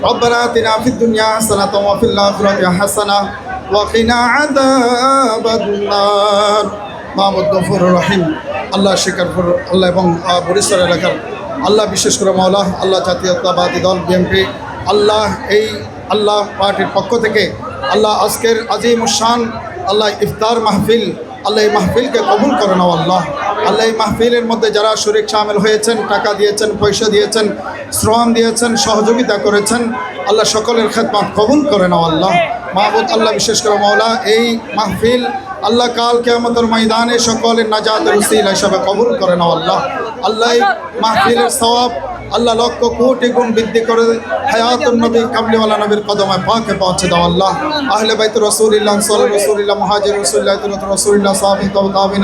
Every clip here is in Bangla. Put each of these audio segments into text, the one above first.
ربنا آتنا في الدنيا حسنة وفي الآخرة حسنة وقنا عذاب النار মাহমুদ গফুর রহিম আল্লাহ শিকারপুর আল্লাহ এবং আহ, বরিশাল এলাকার আল্লাহ বিশেষ করে মৌলা আল্লাহ জাতীয়তাবাদী দল বিএনপি আল্লাহ এই আল্লাহ পার্টির পক্ষ থেকে আল্লাহ আজকের আজিম উসান আল্লাহ ইফতার মাহফিল আল্লাহ এই মাহফিলকে কবুল করে নাও আল্লাহ আল্লাহ এই মাহফিলের মধ্যে যারা শরিক সামিল হয়েছেন, টাকা দিয়েছেন, পয়সা দিয়েছেন, শ্রম দিয়েছেন, সহযোগিতা করেছেন, আল্লাহ সকলের খেদমত কবুল করে নাও আল্লাহ। মাহবুদ আল্লাহ, বিশেষ করে মৌলা এই মাহফিল আল্লাহ কাল কেমতের ময়দানে সকলের নাজাতের উসিল হিসাবে কবুল করে নাও আল্লাহ। আল্লাহ এই মাহফিলের সওয়াব আল্লাহ লক্ষ কোটি গুণ বৃদ্ধি করে হায়াতুন নবী কামলিওয়ালা নবীর কদমে পাকে পৌঁছে দাও আল্লাহ। আহলে বাইত রসুলিল্লাহ সাল রসুলিল্লাহ, মহাজির রসুল্লাহ তুলত রসুলিল্লাহ, সাহাবি তাবিন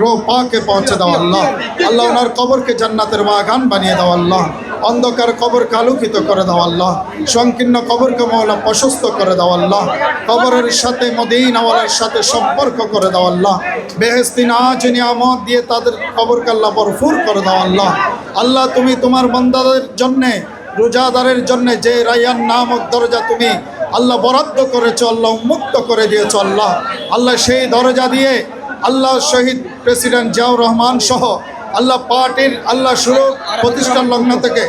রো পাকে পৌঁছে দাও আল্লাহ। আল্লাহ ওনার কবরকে জান্নাতের বাগান বানিয়ে দাও আল্লাহ। অন্ধকার কবরকে আলোকিত করে দাও আল্লাহ। সংকীর্ণ কবরকে মৌলা প্রশস্ত করে দাও আল্লাহ। কবরের সাথে মদিনাওয়ালার সাথে সম্পর্ক করে দাও আল্লাহ। বেহেস্তি নাচ নিয়ামত দিয়ে তাদের কবরকে আল্লাহ ভরপুর করে দাও আল্লাহ। আল্লাহ, তুমি তোমার বন্দাদের জন্যে, রোজাদারের জন্যে যে রায়ান নামক দরজা তুমি আল্লাহ বরাদ্দ করেছ, আল্লাহ উন্মুক্ত করে দিয়েছ আল্লাহ। আল্লাহ সেই দরজা দিয়ে আল্লাহ শহীদ প্রেসিডেন্ট জিয়াউর রহমান সহ আল্লাহ পার্টির, আল্লাহ শুরু প্রতিষ্ঠান লগ্ন থেকে,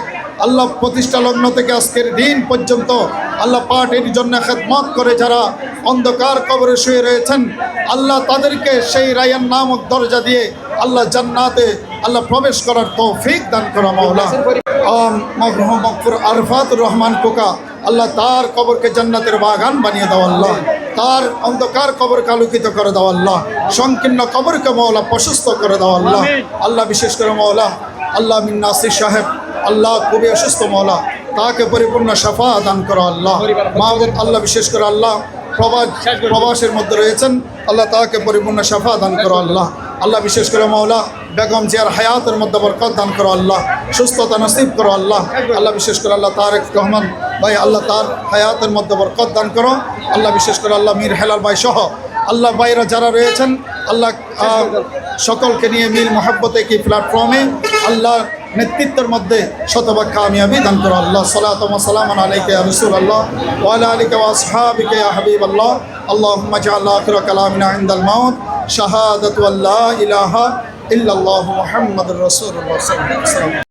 আল্লাহ প্রতিষ্ঠা লগ্ন থেকে আজকের দিন পর্যন্ত আল্লাহ পার্টির জন্য খেদমত করে যারা অন্ধকার কবরে শুয়ে রয়েছেন, আল্লাহ তাদেরকে সেই রায়ান নামক দরজা দিয়ে আল্লাহ জান্নাতে আল্লাহ প্রবেশ করার তৌফিক দান করা মাওলা। আরফাতুর রহমান কোকা আল্লাহ তার কবরকে জান্নাতের বাগান বানিয়ে দাও আল্লাহ। তার অন্ধকার কবরকে আলোকিত করে দাও আল্লাহ। সংকীর্ণ কবরকে মৌলা প্রশস্ত করে দাও আল্লাহ। আল্লাহ বিশেষ করে মৌলা আল্লাহ মিন নাসির সাহেব আল্লাহ খুবই অসুস্থ মৌলা তাকে পরিপূর্ণ সাফা দান করো আল্লাহ। মাহবুব আল্লাহ বিশেষ করে আল্লাহ প্রবাস প্রবাসের মধ্যে রয়েছেন। আল্লাহ তাকে পরিপূর্ণ সাফা দান করো আল্লাহ। আল্লাহ বিশেষ করে মৌলা বেগম জিয়ার হায়াতের মধ্যে বরকত দান করো আল্লাহ। সুস্থতা নসিব করো আল্লাহ। আল্লাহ বিশেষ করে আল্লাহ তারেক রহমান ভাই, আল্লাহ তার হায়াতের মধ্যে বরকত দান করো। আল্লাহ বিশেষ করে আল্লাহ মীর হেলাল ভাই সহ আল্লাহ ভাইরা যারা রয়েছেন, আল্লাহ সকলকে নিয়ে মীর মহাব্বতে কি প্ল্যাটফর্মে আল্লাহ নেতৃত্বের মধ্যে শতভাগ কামিয়াবি দান করো। আল্লাহ সালাতম সালাম আলাইকে রসুল আল্লাহ ওয়ালা আলিকে ওয়াসহাবিকে হাবিব আল্লাহ আল্লাহ মজাল আখির কালামিনা ইন্দাল মাউদ শাহাদত আল্লাহ ইলাহা ইল্লাল্লাহু মুহাম্মাদুর রাসূলুল্লাহ সাল্লাল্লাহু আলাইহি ওয়াসাল্লাম